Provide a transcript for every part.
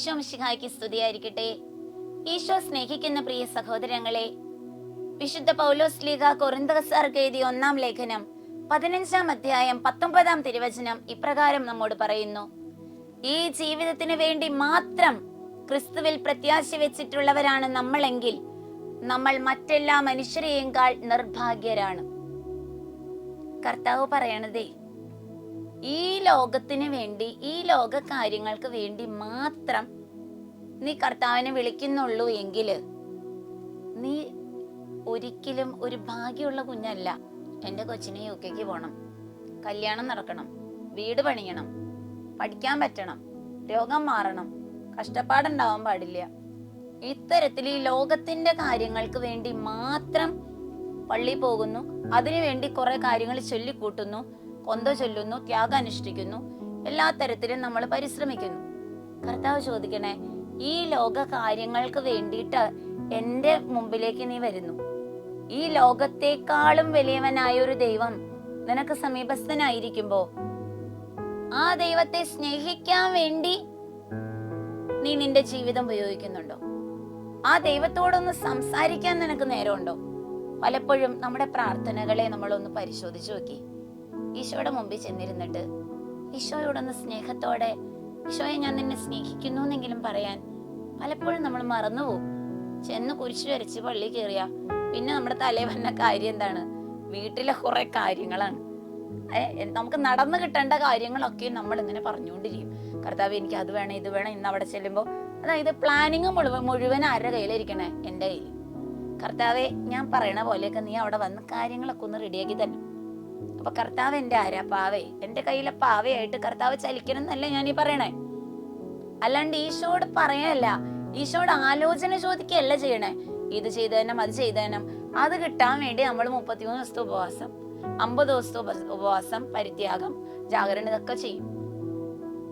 ഈശോ മിശിഹായ്ക്ക് സ്തുതിയായിരിക്കട്ടെ. ഈശോ സ്നേഹിക്കുന്ന പ്രിയ സഹോദരങ്ങളെ വിശുദ്ധ പൗലോസ് ലീഗ കൊറിന്തകസാർക്ക് എഴുതിയ ഒന്നാം ലേഖനം പതിനഞ്ചാം അധ്യായം പത്തൊമ്പതാം തിരുവചനം ഇപ്രകാരം നമ്മോട് പറയുന്നു. ഈ ജീവിതത്തിന് വേണ്ടി മാത്രം ക്രിസ്തുവിൽ പ്രത്യാശ വെച്ചിട്ടുള്ളവരാണ് നമ്മളെങ്കിൽ നമ്മൾ മറ്റെല്ലാ മനുഷ്യരെയേക്കാൾ നിർഭാഗ്യരാണ്. കർത്താവ് പറയണതേ ഈ ലോകത്തിന് വേണ്ടി ഈ ലോക കാര്യങ്ങൾക്ക് വേണ്ടി മാത്രം നീ കർത്താവിനെ വിളിക്കുന്നുള്ളൂ എങ്കിൽ നീ ഒരിക്കലും ഒരു ഭാഗ്യമുള്ള കുഞ്ഞല്ല. എന്റെ കൊച്ചിനെ യു കെക്ക് പോകണം കല്യാണം നടക്കണം. വീട് പണിയണം. പഠിക്കാൻ പറ്റണം. രോഗം മാറണം. കഷ്ടപ്പാടുണ്ടാവാൻ പാടില്ല. ഇത്തരത്തിൽ ഈ ലോകത്തിന്റെ കാര്യങ്ങൾക്ക് വേണ്ടി മാത്രം പള്ളി പോകുന്നു. അതിനുവേണ്ടി കുറെ കാര്യങ്ങൾ ചൊല്ലിക്കൂട്ടുന്നു. കൊന്ത ചൊല്ലുന്നു ത്യാഗം അനുഷ്ഠിക്കുന്നു എല്ലാ തരത്തിലും നമ്മൾ പരിശ്രമിക്കുന്നു. കർത്താവ് ചോദിക്കണേ ഈ ലോക കാര്യങ്ങൾക്ക് വേണ്ടിയിട്ട് എന്റെ മുമ്പിലേക്ക് നീ വരുന്നു. ഈ ലോകത്തെക്കാളും വലിയവനായ ഒരു ദൈവം നിനക്ക് സമീപസ്ഥനായിരിക്കുമ്പോ ആ ദൈവത്തെ സ്നേഹിക്കാൻ വേണ്ടി നീ നിന്റെ ജീവിതം ഉപയോഗിക്കുന്നുണ്ടോ? ആ ദൈവത്തോടൊന്ന് സംസാരിക്കാൻ നിനക്ക് നേരമുണ്ടോ? പലപ്പോഴും നമ്മുടെ പ്രാർത്ഥനകളെ നമ്മളൊന്ന് പരിശോധിച്ചു നോക്കി. ഈശോയുടെ മുമ്പിൽ ചെന്നിരുന്നിട്ട് ഈശോയോടൊന്ന് സ്നേഹത്തോടെ ഈശോയെ ഞാൻ നിന്നെ സ്നേഹിക്കുന്നു എന്നെങ്കിലും പറയാൻ പലപ്പോഴും നമ്മൾ മറന്നുപോകും. ചെന്ന് കുരിശു വരച്ച് പള്ളി കയറിയ പിന്നെ നമ്മുടെ തലേ വന്ന കാര്യം എന്താണ്? വീട്ടിലെ കുറെ കാര്യങ്ങളാണ്. നമുക്ക് നടന്നു കിട്ടേണ്ട കാര്യങ്ങളൊക്കെ നമ്മൾ ഇങ്ങനെ പറഞ്ഞുകൊണ്ടിരിക്കും. കർത്താവ് എനിക്ക് അത് വേണം ഇത് വേണം ഇന്ന് അവിടെ ചെല്ലുമ്പോൾ അതായത് പ്ലാനിങ് മുഴുവൻ മുഴുവൻ ആരുടെ കയ്യിലിരിക്കണേ? എന്റെ കയ്യിൽ. കർത്താവെ ഞാൻ പറയണ പോലെയൊക്കെ നീ അവിടെ വന്ന് കാര്യങ്ങളൊക്കെ ഒന്ന് റെഡിയാക്കി തന്നെ. അപ്പൊ കർത്താവ് എന്റെ ആരാ? പാവേ. എന്റെ കയ്യിലെ പാവയായിട്ട് കർത്താവ് ചലിക്കണം എന്നല്ല ഞാൻ ഈ പറയണേ. അല്ലാണ്ട് ഈശോട് പറയല്ല. ഈശോട് ആലോചന ചോദിക്കുകയല്ല ചെയ്യണേ. ഇത് ചെയ്തേനം അത് ചെയ്തേനം. അത് കിട്ടാൻ വേണ്ടി നമ്മൾ മുപ്പത്തിമൂന്ന് ദിവസത്തെ ഉപവാസം അമ്പത് ദിവസത്തെ ഉപ- ഉപവാസം പരിത്യാഗം ജാഗരണ ഇതൊക്കെ ചെയ്യും.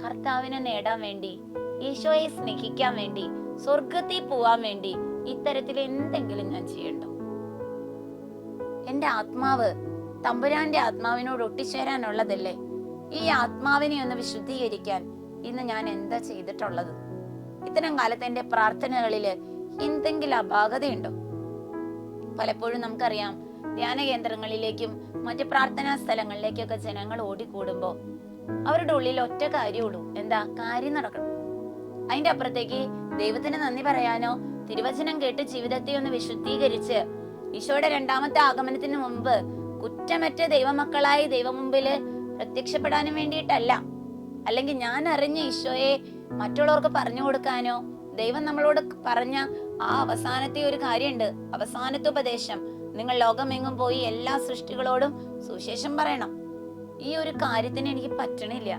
കർത്താവിനെ നേടാൻ വേണ്ടി ഈശോയെ സ്നേഹിക്കാൻ വേണ്ടി സ്വർഗത്തിൽ പോവാൻ വേണ്ടി ഇത്തരത്തിൽ എന്തെങ്കിലും ഞാൻ ചെയ്യണ്ടോ? എന്റെ ആത്മാവ് തമ്പുരാന്റെ ആത്മാവിനോട് ഒട്ടിച്ചേരാനുള്ളതല്ലേ? ഈ ആത്മാവിനെ ഒന്ന് വിശുദ്ധീകരിക്കാൻ ഇന്ന് ഞാൻ എന്താ ചെയ്തിട്ടുള്ളത്? ഇത്തരം കാലത്ത് എന്റെ പ്രാർത്ഥനകളിൽ എന്തെങ്കിലും അപാകതയുണ്ടോ? പലപ്പോഴും നമുക്കറിയാം ധ്യാന കേന്ദ്രങ്ങളിലേക്കും മറ്റ് പ്രാർത്ഥനാ സ്ഥലങ്ങളിലേക്കൊക്കെ ജനങ്ങൾ ഓടിക്കൂടുമ്പോ അവരുടെ ഉള്ളിൽ ഒറ്റ കാര്യമുള്ളൂ എന്താ കാര്യം നടക്കണം. അതിന്റെ അപ്പുറത്തേക്ക് ദൈവത്തിന് നന്ദി പറയാനോ തിരുവചനം കേട്ട് ജീവിതത്തെ ഒന്ന് വിശുദ്ധീകരിച്ച് ഈശോയുടെ രണ്ടാമത്തെ ആഗമനത്തിന് മുമ്പ് കുറ്റമറ്റ ദൈവമക്കളായി ദൈവം മുമ്പിൽ പ്രത്യക്ഷപ്പെടാനും വേണ്ടിയിട്ടല്ല. അല്ലെങ്കിൽ ഞാൻ അറിഞ്ഞ ഈശോയെ മറ്റുള്ളവർക്ക് പറഞ്ഞു കൊടുക്കാനോ ദൈവം നമ്മളോട് പറഞ്ഞ ആ അവസാനത്തെ ഒരു കാര്യമുണ്ട്. അവസാനത്തെ ഉപദേശം നിങ്ങൾ ലോകമെങ്ങും പോയി എല്ലാ സൃഷ്ടികളോടും സുവിശേഷം പറയണം. ഈ ഒരു കാര്യത്തിന് എനിക്ക് പറ്റണില്ല.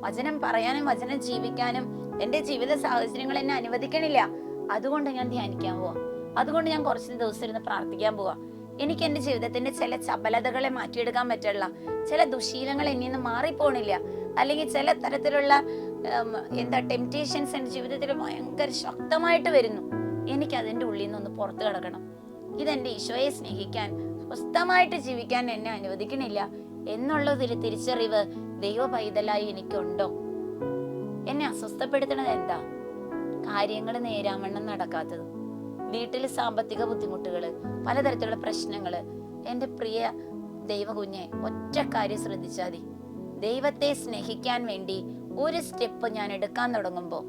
വചനം പറയാനും വചനം ജീവിക്കാനും എന്റെ ജീവിത സാഹചര്യങ്ങൾ എന്നെ അനുവദിക്കണില്ല. അതുകൊണ്ട് ഞാൻ ധ്യാനിക്കാൻ പോവാ. അതുകൊണ്ട് ഞാൻ കുറച്ച് ദിവസം ഇരുന്ന് പ്രാർത്ഥിക്കാൻ പോവാ. എനിക്ക് എന്റെ ജീവിതത്തിന്റെ ചില ചപലതകളെ മാറ്റിയെടുക്കാൻ പറ്റില്ല. ചില ദുശീലങ്ങൾ എന്നിൽ നിന്ന് മാറിപ്പോണില്ല. അല്ലെങ്കിൽ ചില തരത്തിലുള്ള എന്താ ടെംപ്റ്റേഷൻസ് എന്റെ ജീവിതത്തിൽ ഭയങ്കര ശക്തമായിട്ട് വരുന്നു. എനിക്ക് അതിന്റെ ഉള്ളിൽ നിന്നൊന്ന് പുറത്തു കിടക്കണം. ഇതെന്റെ ഈശോയെ സ്നേഹിക്കാൻ സ്വസ്ഥമായിട്ട് ജീവിക്കാൻ എന്നെ അനുവദിക്കണില്ല എന്നുള്ളതിൽ തിരിച്ചറിവ് ദൈവ പൈതലായി എനിക്കുണ്ടോ? എന്നെ അസ്വസ്ഥപ്പെടുത്തണത് എന്താ? കാര്യങ്ങൾ നേരാവണ്ണം നടക്കാത്തത്. വീട്ടിൽ സാമ്പത്തിക ബുദ്ധിമുട്ടുകൾ പലതരത്തിലുള്ള പ്രശ്നങ്ങൾ എന്റെ പ്രിയ ദൈവകുഞ്ഞെ ഒറ്റ കാര്യം ശ്രദ്ധിച്ചാൽ മതി. ദൈവത്തെ സ്നേഹിക്കാൻ വേണ്ടി ഒരു സ്റ്റെപ്പ് ഞാൻ എടുക്കാൻ തുടങ്ങുമ്പോൾ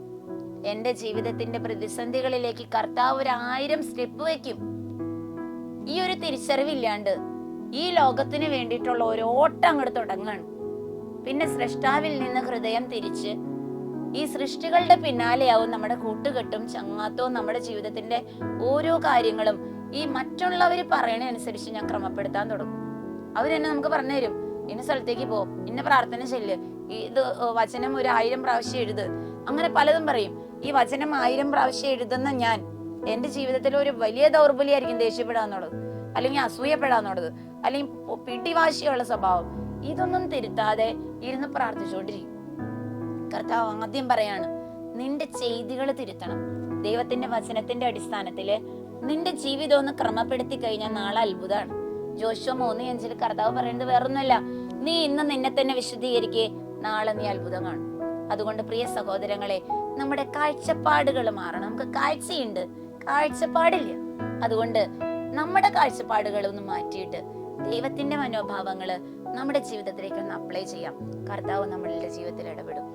എന്റെ ജീവിതത്തിന്റെ പ്രതിസന്ധികളിലേക്ക് കർത്താവ് ഒരു ആയിരം സ്റ്റെപ്പ് വയ്ക്കും ഈ ഒരു തിരിച്ചറിവില്ലാണ്ട് ഈ ലോകത്തിന് വേണ്ടിയിട്ടുള്ള ഒരു ഓട്ടം അങ്ങോട്ട് തുടങ്ങാണ്. പിന്നെ സൃഷ്ടാവിൽ നിന്ന് ഹൃദയം തിരിച്ച് ഈ സൃഷ്ടികളുടെ പിന്നാലെയാവും നമ്മുടെ കൂട്ടുകെട്ടും ചങ്ങാത്തവും നമ്മുടെ ജീവിതത്തിന്റെ ഓരോ കാര്യങ്ങളും. ഈ മറ്റുള്ളവർ പറയണനുസരിച്ച് ഞാൻ ക്രമപ്പെടുത്താൻ തുടങ്ങും. അവരെന്നെ നമുക്ക് പറഞ്ഞു തരും ഇന്ന സ്ഥലത്തേക്ക് പോ. ഇന്ന പ്രാർത്ഥന ചെല്ല്. ഇത് വചനം ഒരു ആയിരം പ്രാവശ്യം എഴുത്. അങ്ങനെ പലതും പറയും. ഈ വചനം ആയിരം പ്രാവശ്യം എഴുതുന്ന ഞാൻ എന്റെ ജീവിതത്തിൽ ഒരു വലിയ ദൗർബല്യമായിരിക്കും ദേഷ്യപ്പെടാന്നുള്ളത് അല്ലെങ്കിൽ അസൂയപ്പെടാന്നുള്ളത് അല്ലെങ്കിൽ പിടിവാശിയുള്ള സ്വഭാവം. ഇതൊന്നും തിരുത്താതെ ഇരുന്ന് പ്രാർത്ഥിച്ചുകൊണ്ടിരിക്കും. കർത്താവ് ആദ്യം പറയാണ് നിന്റെ ചെയ്തികൾ തിരുത്തണം. ദൈവത്തിന്റെ വചനത്തിന്റെ അടിസ്ഥാനത്തിൽ നിന്റെ ജീവിതം ഒന്ന് ക്രമപ്പെടുത്തി കഴിഞ്ഞാൽ നാളെ അത്ഭുതമാണ്. ജോഷോ മൂന്ന് അഞ്ചിൽ കർത്താവ് പറയുന്നത് വേറൊന്നുമല്ല നീ ഇന്ന് നിന്നെ തന്നെ വിശുദ്ധീകരിക്കേ നാളെ നീ അത്ഭുതം കാണും അതുകൊണ്ട് പ്രിയ സഹോദരങ്ങളെ നമ്മുടെ കാഴ്ചപ്പാടുകൾ മാറണം. നമുക്ക് കാഴ്ചയുണ്ട് കാഴ്ചപ്പാടില്ല. അതുകൊണ്ട് നമ്മുടെ കാഴ്ചപ്പാടുകൾ ഒന്ന് മാറ്റിയിട്ട് ദൈവത്തിന്റെ മനോഭാവങ്ങൾ നമ്മുടെ ജീവിതത്തിലേക്ക് ഒന്ന് അപ്ലൈ ചെയ്യാം. കർത്താവ് നമ്മളുടെ ജീവിതത്തിൽ ഇടപെടും.